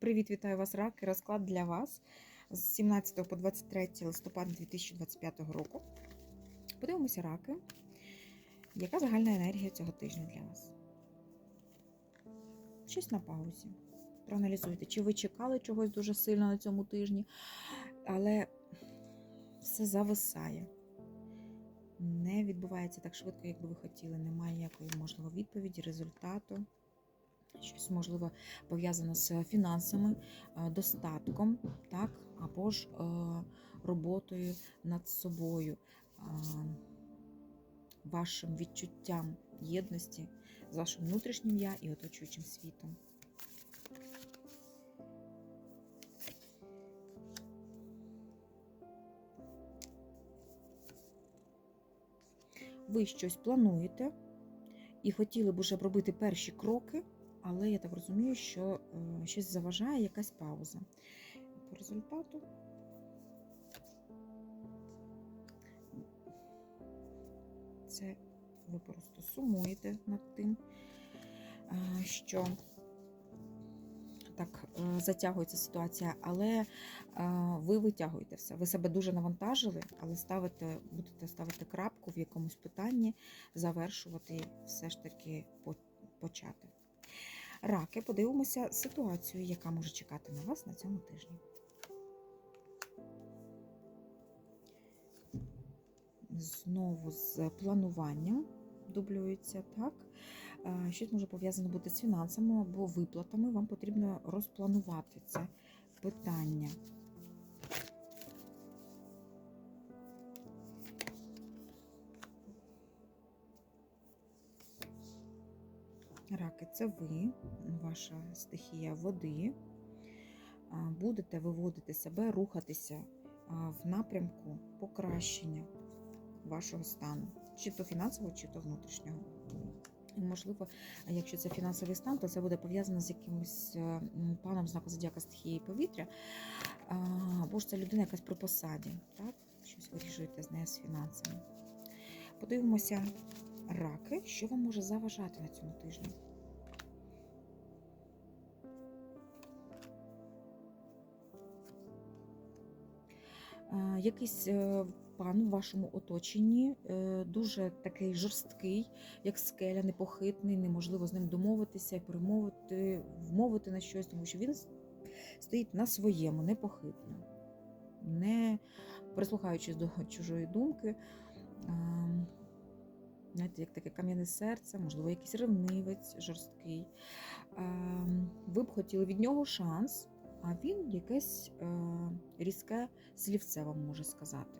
Привіт, вітаю вас, раки. Розклад для вас з 17 по 23 листопада 2025 року. Подивимося, раки. Яка загальна енергія цього тижня для вас? Щось на паузі. Проаналізуйте, чи ви чекали чогось дуже сильно на цьому тижні, але все зависає. Не відбувається так швидко, як би ви хотіли. Немає ніякої можливо відповіді, результату. Щось можливо пов'язане з фінансами, е, достатком, так, або ж е, роботою над собою, е, вашим відчуттям єдності з вашим внутрішнім я і оточуючим світом. Ви щось плануєте і хотіли б уже робити перші кроки, але я так розумію, що е, щось заважає, якась пауза. По результату це ви просто сумуєте над тим, е, що так е, затягується ситуація, але ви витягуєте все. Ви себе дуже навантажили, але ставите, будете ставити крапку в якомусь питанні, завершувати, все ж таки почати. Раки, подивимося ситуацію, яка може чекати на вас на цьому тижні. Знову з плануванням дублюється, так? Е, Щось може пов'язано бути з фінансами або виплатами. Вам потрібно розпланувати це питання. Раки, це ви, ваша стихія води. Будете виводити себе, рухатися в напрямку покращення вашого стану, чи то фінансового, чи то внутрішнього. Можливо, якщо це фінансовий стан, то це буде пов'язано з якимось е, паном знаку зодіака стихії повітря, або ж це людина якась при посаді, так? Щось вирішуєте з нею з фінансами. Подивимося, раки, що вам може заважати на цьому тижні. Е, Якийсь е, пан в вашому оточенні е, дуже такий жорсткий, як скеля, непохитний, неможливо з ним домовитися, перемовити, вмовити на щось, тому що він стоїть на своєму, непохитно, не прислухаючись до чужої думки. Знаєте, як таке кам'яне серце, можливо, якийсь ревнивець жорсткий. Ем, Ви б хотіли від нього шанс, а він якесь е, різке слівце вам може сказати.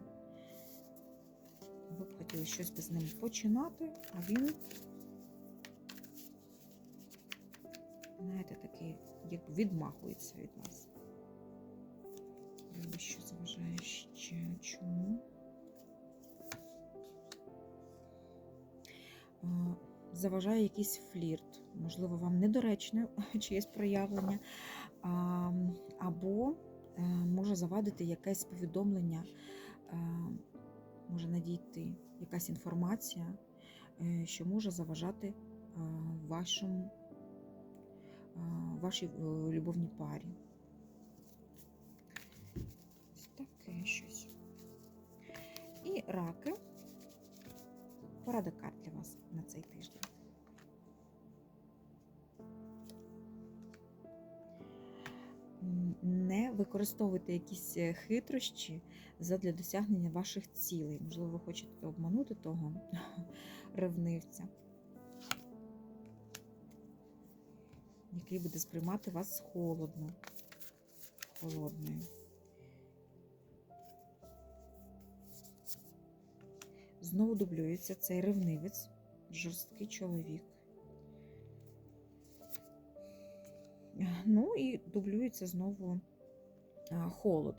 Ви б хотіли щось без ним починати, а він, знаєте, такий, як відмахується від вас. Що заважає ще чому. Заважає якийсь флірт, можливо, вам недоречне чиєсь проявлення, або е, може завадити якесь повідомлення, е, може надійти якась інформація, е, що може заважати е, вашому, е, вашій е, любовній парі. Таке щось. І раки. Порада карт для вас на цей тиждень. Не використовуйте якісь е, хитрощі задля досягнення ваших цілей. Можливо, ви хочете обманути того ревнивця, який буде сприймати вас холодно, холодною. Знову дублюється цей ревнивець, жорсткий чоловік. Ну і дублюється знову холод.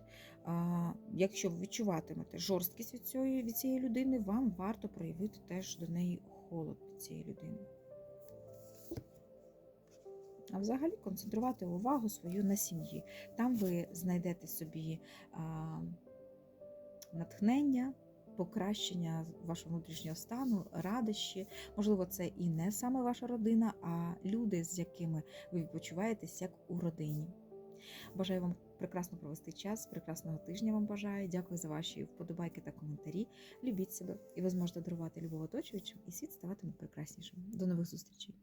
Якщо ви відчуватимете жорсткість від цієї, від цієї людини, вам варто проявити теж до неї холод від цієї людини. А взагалі концентрувати увагу свою на сім'ї. Там ви знайдете собі а, натхнення, покращення вашого внутрішнього стану, радощі. Можливо, це і не саме ваша родина, а люди, з якими ви відпочиваєтесь як у родині. Бажаю вам прекрасно провести час, прекрасного тижня вам бажаю. Дякую за ваші вподобайки та коментарі. Любіть себе, і ви зможете дарувати любов оточуючим, і світ ставатиме прекраснішим. До нових зустрічей!